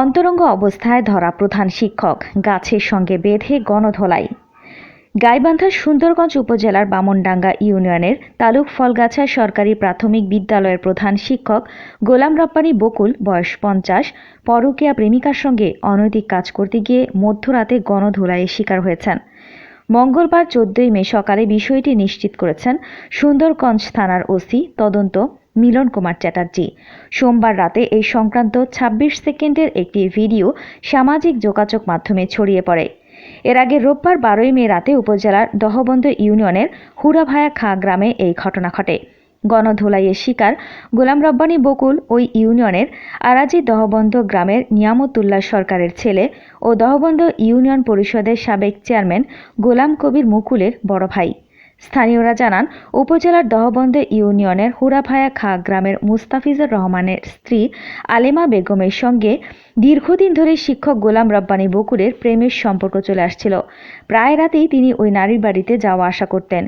অন্তরঙ্গ অবস্থায় ধরা প্রধান শিক্ষক, গাছের সঙ্গে বেঁধে গণধোলাই। গাইবান্ধার সুন্দরগঞ্জ উপজেলার বামনডাঙ্গা ইউনিয়নের তালুক ফলগাছা সরকারি প্রাথমিক বিদ্যালয়ের প্রধান শিক্ষক গোলাম রব্বানী বকুল, বয়স পঞ্চাশ, পরকীয়া প্রেমিকার সঙ্গে অনৈতিক কাজ করতে গিয়ে মধ্যরাতে গণধোলাইয়ের শিকার হয়েছেন। মঙ্গলবার চোদ্দই মে সকালে বিষয়টি নিশ্চিত করেছেন সুন্দরগঞ্জ থানার ওসি, তদন্ত মিলন কুমার চ্যাটার্জি। সোমবার রাতে এই সংক্রান্ত ২৬ সেকেন্ডের একটি ভিডিও সামাজিক যোগাযোগ মাধ্যমে ছড়িয়ে পড়ে। এর আগে রোববার বারোই মে রাতে উপজেলার দহবন্দ ইউনিয়নের হুড়াভায়া খাঁ গ্রামে এই ঘটনা ঘটে। গণধোলাইয়ের শিকার গোলাম রব্বানী বকুল ওই ইউনিয়নের আরাজি দহবন্ধ গ্রামের নিয়ামতুল্লাহ সরকারের ছেলে ও দহবন্ধ ইউনিয়ন পরিষদের সাবেক চেয়ারম্যান গোলাম কবির মুকুলের বড় ভাই। স্থানীয়রা জানান, উপজেলার দহবন্দ ইউনিয়নের হুড়াভায়া খা গ্রামের মুস্তাফিজুর রহমানের স্ত্রী আলেমা বেগমের সঙ্গে দীর্ঘদিন ধরে শিক্ষক গোলাম রব্বানী বকুলের প্রেমের সম্পর্ক চলে আসছিল। প্রায় রাতেই তিনি ওই নারীর বাড়িতে যাওয়া আসা করতেন।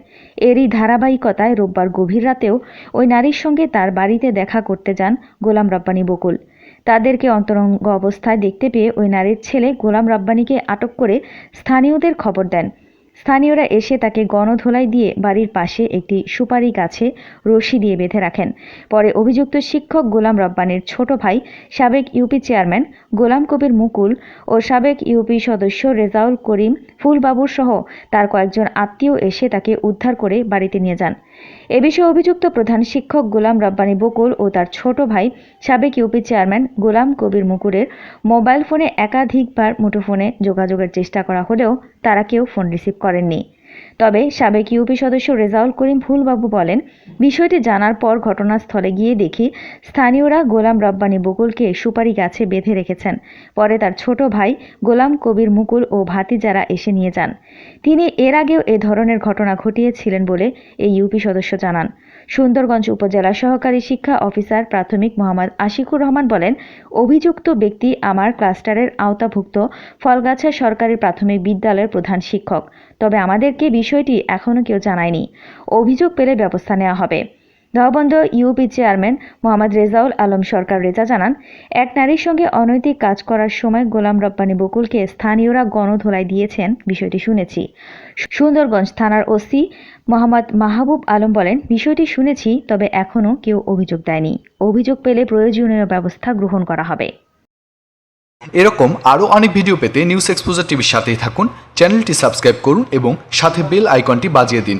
এরই ধারাবাহিকতায় রোববার গভীর রাতেও ওই নারীর সঙ্গে তার বাড়িতে দেখা করতে যান গোলাম রব্বানী বকুল। তাদেরকে অন্তরঙ্গ অবস্থায় দেখতে পেয়ে ওই নারীর ছেলে গোলাম রব্বানীকে আটক করে স্থানীয়দের খবর দেন। স্থানীয়রা এসে তাকে গণধোলাই দিয়ে বাড়ির পাশে একটি সুপারি গাছে রশি দিয়ে বেঁধে রাখেন। পরে অভিযুক্ত শিক্ষক গোলাম রব্বানির ছোট ভাই সাবেক ইউপি চেয়ারম্যান গোলাম কবির মুকুল ও সাবেক ইউপি সদস্য রেজাউল করিম ফুলবাবুর সহ তার কয়েকজন আত্মীয় এসে তাকে উদ্ধার করে বাড়িতে নিয়ে যান। এ বিষয়ে অভিযুক্ত প্রধান শিক্ষক গোলাম রব্বানী বকুল ও তার ছোট ভাই সাবেক ইউপি চেয়ারম্যান গোলাম কবির মুকুরের মোবাইল ফোনে একাধিকবার মুঠোফোনে যোগাযোগের চেষ্টা করা হলেও তারা কেউ ফোন রিসিভ করেননি। তবে সাবেক ইউপি সদস্য রেজাউল করিম ফুলবাবু বলেন, বিষয়টি জানার পর ঘটনাস্থলে গিয়ে দেখি স্থানীয়রা গোলাম রব্বানি বকুলকে সুপারি গাছে বেঁধে রেখেছেন। পরে তার ছোট ভাই গোলাম কবির মুকুল ও ভাতিজারা এসে নিয়ে যান। তিনি এর আগেও এ ধরনের ঘটনা ঘটিয়েছিলেন বলে এই ইউপি সদস্য জানান। সুন্দরগঞ্জ উপজেলা সহকারী শিক্ষা অফিসার প্রাথমিক মোহাম্মদ আশিকুর রহমান বলেন, অভিযুক্ত ব্যক্তি আমার ক্লাস্টারের আওতাভুক্ত ফলগাছা সরকারি প্রাথমিক বিদ্যালয়ের প্রধান শিক্ষক। তবে আমাদেরকে বিষয়টি এখনও কেউ জানায়নি। অভিযোগ পেলে ব্যবস্থা নেওয়া হবে। দহবন্দ ইউপি চেয়ারম্যান মোহাম্মদ রেজাউল আলম সরকার রেজা জানান, এক নারীর সঙ্গে অনৈতিক কাজ করার সময় গোলাম রব্বানী বকুলকে স্থানীয়রা গণধোলাই দিয়েছেন, বিষয়টি শুনেছি। সুন্দরগঞ্জ থানার ওসি মোহাম্মদ মাহবুব আলম বলেন, বিষয়টি শুনেছি, তবে এখনও কেউ অভিযোগ দেয়নি। অভিযোগ পেলে প্রয়োজনীয় ব্যবস্থা গ্রহণ করা হবে। এরকম আরও অনেক ভিডিও পেতে নিউজ এক্সপোজার টিভির সাথেই থাকুন, চ্যানেলটি সাবস্ক্রাইব করুন এবং সাথে বেল আইকনটি বাজিয়ে দিন।